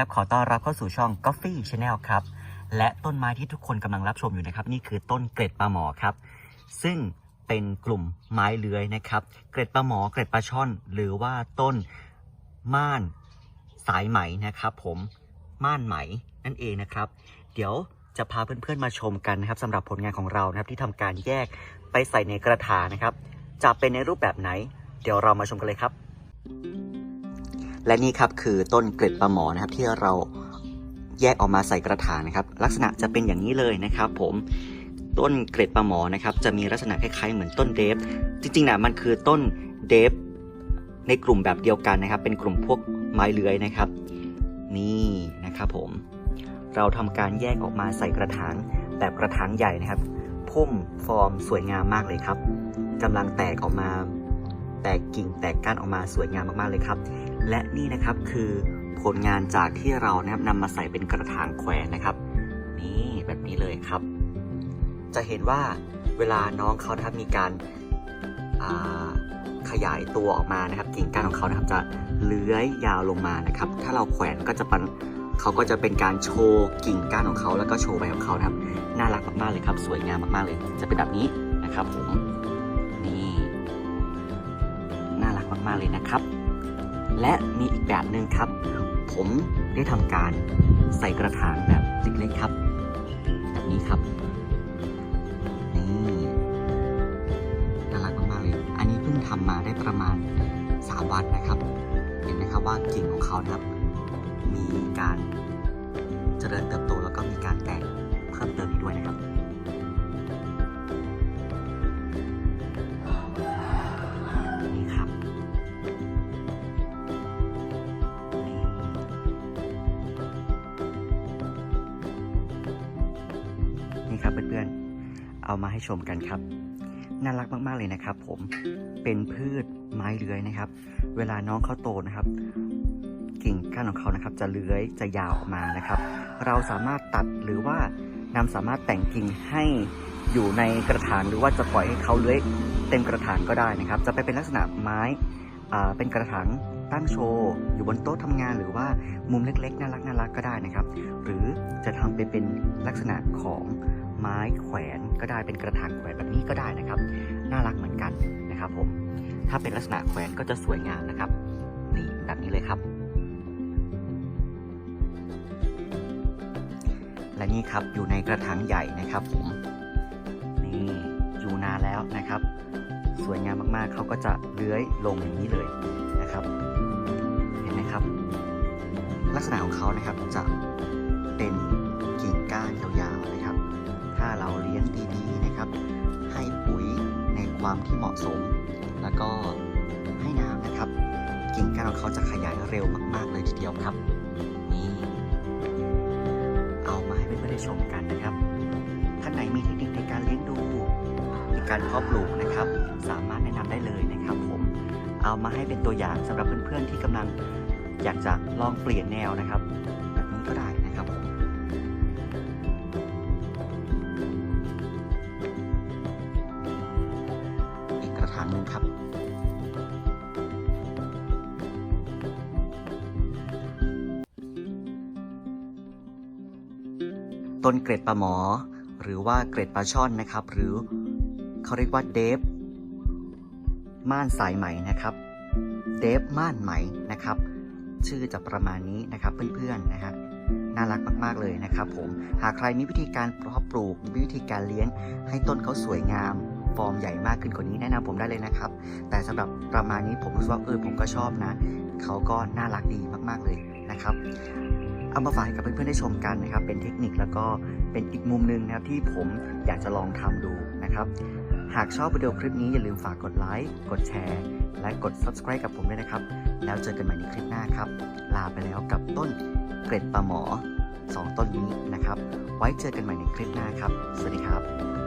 ครับ ขอต้อนรับเข้าสู่ช่อง Coffee Channel ครับ และต้นไม้ที่ทุกคนกำลังรับชมอยู่นะครับ นี่คือต้นเกร็ดปลาหมอครับ ซึ่งเป็นกลุ่มไม้เลื้อยนะครับ เกร็ดปลาหมอ เกร็ดปลาช่อน หรือว่าต้นม่านสายไหมนะครับผม ม่านไหมนั่นเองนะครับ เดี๋ยวจะพาเพื่อนๆมาชมกันนะครับสำหรับผลงานของเรานะครับที่ทำการแยกไปใส่ในกระถานะครับ จะเป็นในรูปแบบไหน เดี๋ยวเรามาชมกันเลยครับ และนี่ครับคือต้นเกล็ดปลาหมอนะครับที่เราแยกออกมาใส่กระถางนะครับ ลักษณะจะเป็นอย่างนี้เลยนะครับ ผมต้นเกล็ดปลาหมอนะครับ จะมีลักษณะคล้ายๆ เหมือนต้นเดฟ จริงๆนะมันคือต้นเดฟ ในกลุ่มแบบเดียวกันนะครับ เป็นกลุ่มพวกไม้เลื้อยนะครับ นี่นะครับผม เราทำการแยกออกมาใส่กระถางแบบกระถางใหญ่นะครับพุ่มฟอร์มสวยงามมากเลยครับกำลังแตกออกมา แตกกิ่งแตกก้านออกมาสวยงามมากๆเลยครับ และนี่นะครับคือผลงานจากที่เรานะครับนำมาใส่เป็นกระถางแขวนนะครับ นี่แบบนี้เลยครับ จะเห็นว่าเวลาน้องเขานะครับมีการาขยายตัวออกมานะครับ กิ่งก้านของเขานะครับ จะเลื้อยยาวลงมานะครับ ถ้าเราแขวนก็จะเปันเขาก็จะเป็นการโชว์กิ่งก้านของเขาแล้วก็โชว์ใบของเขานะครับ น่ารักมากๆเลยครับ สวยงามมากๆเลย จะเป็นแบบนี้นะครับผมากๆเลยนะครับ และมีอีกแบบหนึ่งครับ ผมได้ทำการใส่กระถางแบบเล็กๆครับแบบนี้ครับนี่น่ารักมากๆเลย อันนี้เพิ่งทำมาได้ประมาณ3วันนะครับ เห็นไหมครับว่ากิ่งของเขานะครับ มีการเจริญเติบโตแล้วก็มีการแตกเพิ่มเติมอีกด้วยนะครับ นี่ครับเพื่อนๆ เอามาให้ชมกันครับ น่ารักมากๆเลยนะครับ ผมเป็นพืชไม้เลื้อยนะครับ เวลาน้องเขาโตนะครับ กิ่งก้านของเขานะครับ จะเลื้อยจะยาวออกมานะครับ เราสามารถตัดหรือว่านำสามารถแต่งกิ่งให้อยู่ในกระถางหรือว่าจะปล่อยให้เขาเลื้อยเต็มกระถางก็ได้นะครับ จะไปเป็นลักษณะไม้อ่าเป็นกระถางตั้งโชว์อยู่บนโต๊ะทำงานหรือว่ามุมเล็กๆ น่ารักน่ารักก็ได้นะครับ หรือจะทำไปเป็นลักษณะของ ไม้แขวนก็ได้เป็นกระถางแขวนแบบนี้ก็ได้นะครับ น่ารักเหมือนกันนะครับผมถ้าเป็นลักษณะแขวนก็จะสวยงามนะครับนี่แบบนี้เลยครับ และนี่ครับอยู่ในกระถางใหญ่นะครับผมนี่อยู่นานแล้วนะครับ สวยงามมากๆเขาก็จะเลื้อยลงอย่างนี้เลยนะครับ เห็นไหมครับ ลักษณะของเขานะครับจะเป็น ความที่เหมาะสม แล้วก็ให้น้ำนะครับ กิ่งก้านของเขาจะขยายเร็วมาก ๆ เลยทีเดียวครับ นี่ เอามาให้เพื่อนๆได้ชมกันนะครับ ท่านไหนมีเทคนิคในการเลี้ยงดู ในการเพาะปลูกนะครับ สามารถแนะนำได้เลยนะครับผม เอามาให้เป็นตัวอย่างสำหรับเพื่อนๆที่กำลังอยากจะลองเปลี่ยนแนวนะครับ ระถางหนึ่งครับต้นเกร็ดปลาหมอ หรือว่าเกร็ดปลาช่อนนะครับ หรือเขาเรียกว่าเดฟม่านสายไหมนะครับเดฟม่านไหมนะครับ ชื่อจะประมาณนี้นะครับเพื่อนๆนะฮะน่ารักมากๆเลยนะครับผมหากใครมีวิธีการเพาะปลูกมีวิธีการเลี้ยงให้ต้นเขาสวยงาม ฟอร์มใหญ่มากขึ้นกว่านี้แนะนำผมได้เลยนะครับ แต่สำหรับประมาณนี้ผมรู้สึกว่าเออผมก็ชอบนะเขาก็น่ารักดีมากๆเลยนะครับเอามาฝากให้กับเพื่อนๆได้ชมกันนะครับ เป็นเทคนิคแล้วก็เป็นอีกมุมหนึ่งนะครับที่ผมอยากจะลองทำดูนะครับ หากชอบวิดีโอคลิปนี้อย่าลืมฝากกดไลค์กดแชร์และกด subscribe กับผมด้วยนะครับ แล้วเจอกันใหม่ในคลิปหน้าครับ ลาไปแล้วกับต้นเกร็ดปลาหมอ 2 ต้นนี้นะครับ ไว้เจอกันใหม่ในคลิปหน้าครับ สวัสดีครับ